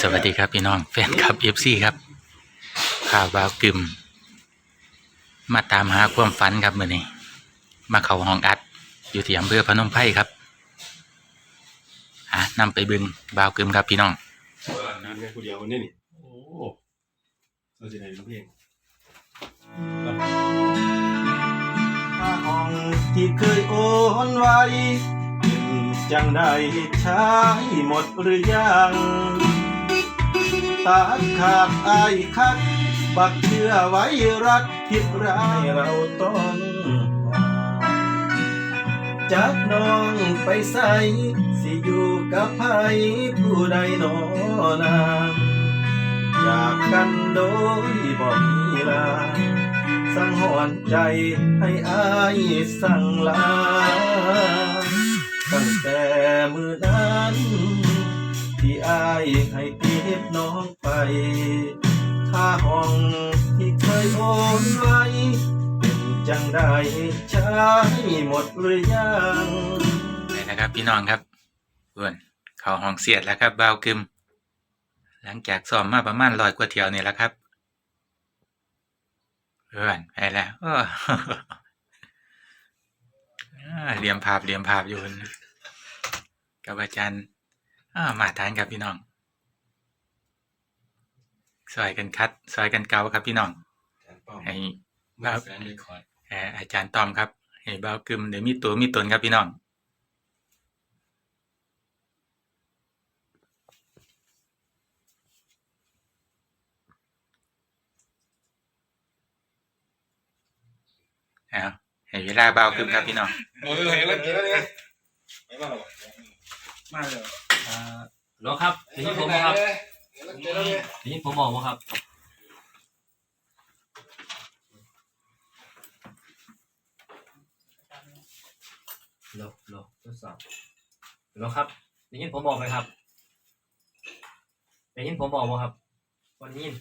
สวัสดีครับพี่น้องแฟนคลับเอฟซีครับ ข่าวบาวกึม มาตามหาความฝันครับมื่อนี้ มาเข้าห้องอัด อยู่ที่อำเภอพนมไพรครับหานำไปบึงบาวกึมครับพี่น้องนั่นไงผู้เดียวคนนี้นี่ โอ้เราจะไหนร้องเพลงผ้าห้องที่เคยโอนไว้เป็นจังได้ใช้หมดหรือยัง ตัดขาดอายคัก บักเชื่อไว้รักทิพร้ายเราต้องจากน้องไปใส่สิอยู่กับไผผู้ใดหนอนางจากกันโดยบ่มีลา สังหรณ์ใจให้อายสั่งลา ตั้งแต่มือนั้น ที่อายให้ติดน้องไป ค่าห้องที่เคยโอนไว้เป็นจังได้ใช้หมดหรือยังไปนะครับพี่น้องครับเพื่อนเขาห้องเสียดแล้วครับบาวกึม หลังจากซ้อมมาประมาณร้อยกว่าเที่ยวนี่แล้วครับเพื่อนไปแล้วอ้ออเรียมภาพเรียมภาพอยู่กับอาจารย์ อ่ามาทานครับพี่น้องซอยกันคัดซอยกันเกาครับพี่น้องแอนป้อมให้มาแฟนเรคคอร์ดเอ่ออาจารย์ตอมครับให้เบากึมเดี๋ยวมีตัวมีตนครับพี่น้องเอาให้เวลาเบากึมครับพี่น้องเออเห็นแล้วเห็นแล้วเนี่ยไม่มาหรอกมาเลย อ่าหรอครับได้ยินผมบ่ครับเห็นแล้วเห็นแล้วเนี่ยได้ยินผมบอกว่าครับหรอหรอทดสอบหรอครับได้ยินผมบอกไหมครับได้ยินผมบอกว่าครับวันนี้ยิน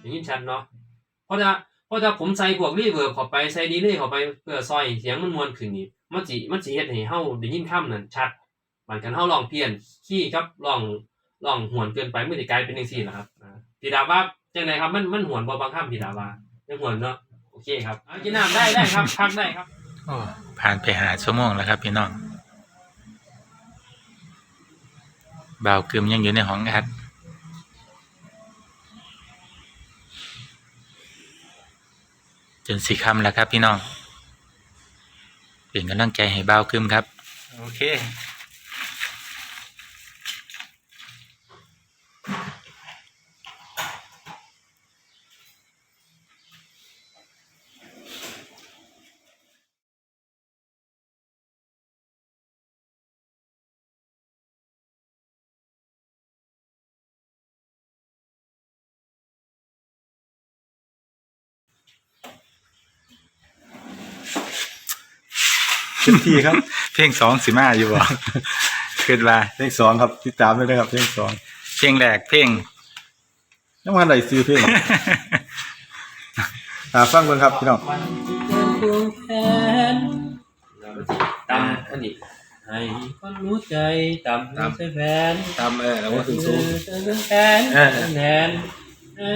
ได้ยินอยู่เป็นบ่ครับได้ชัดเนาะเพราะถ้าเพราะถ้าผมใส่พวกรีเวิร์บเข้าไปใส่ดีเลยเข้าไปเพื่อซอยเสียงมันมวนขึ้นนี่มันสิมันสิเฮ็ดให้เฮาได้ยินคำนั้นชัดมันกันเฮาลองเพี้ยนขี้ครับลองลองหวนเกินไปมันสิกลายเป็นจังซี่นะครับพี่ดาว่าจังไดครับมันมันหวนบ่บางคำพี่ดาว่ายังหวนเนาะโอเคครับเอากินน้ำได้ได้ครับพักได้ครับโอ้ผ่านไปหาชั่วโมงแล้วครับพี่น้องเบาวกึมยังอยู่ในห้องอัด จนสีคำแล้วครับพี่น้องเป็นกำลังใจให้เบาขึ้นครับ โอเค เต็มที่ครับ เพลงสองสิมาอยู่บ่คิดว่าเพลงสองครับติดตามด้วยนะครับเพลงสองเพลงแรกเพลงน้ำมันไหลซื้อเพลงหาฟังเบิ่งครับพี่น้องวันที่เจอดวงแขนแล้วก็สิตามอันนี้ให้คนรู้ใจตามหัวใจแฟนตามเออแล้วว่าถึงเอสูงอเจอดวงแขนเออแนนให้